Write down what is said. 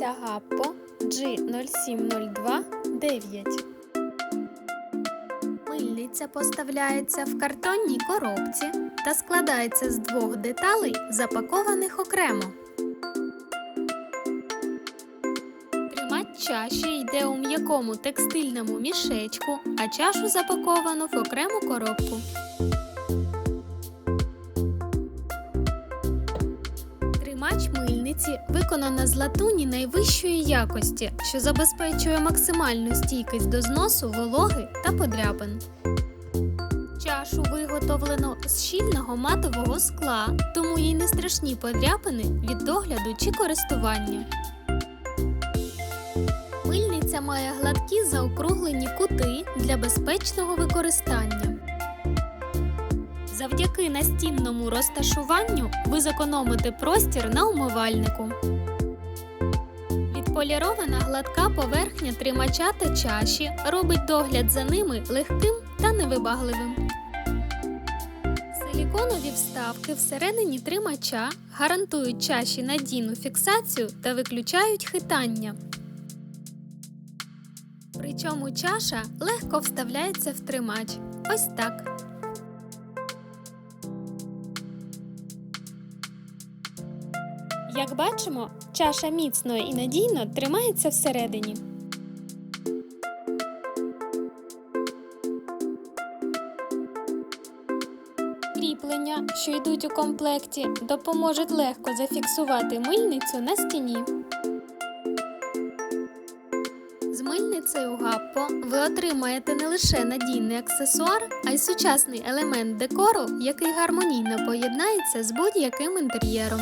Мильниця Гаппо G0702-9. Мильниця поставляється в картонній коробці та складається з двох деталей, запакованих окремо. Тримач чаші йде у м'якому текстильному мішечку, а чашу запаковано в окрему коробку. Тримач мильниці виконана з латуні найвищої якості, що забезпечує максимальну стійкість до зносу, вологи та подряпин. Чашу виготовлено з щільного матового скла, тому їй не страшні подряпини від догляду чи користування. Мильниця має гладкі заокруглені кути для безпечного використання. Завдяки настінному розташуванню ви зекономите простір на умивальнику. Відполірована гладка поверхня тримача та чаші робить догляд за ними легким та невибагливим. Силіконові вставки всередині тримача гарантують чаші надійну фіксацію та виключають хитання. Причому чаша легко вставляється в тримач. Ось так. Як бачимо, чаша міцно і надійно тримається всередині. Кріплення, що йдуть у комплекті, допоможуть легко зафіксувати мильницю на стіні. З мильницею Гаппо ви отримаєте не лише надійний аксесуар, а й сучасний елемент декору, який гармонійно поєднається з будь-яким інтер'єром.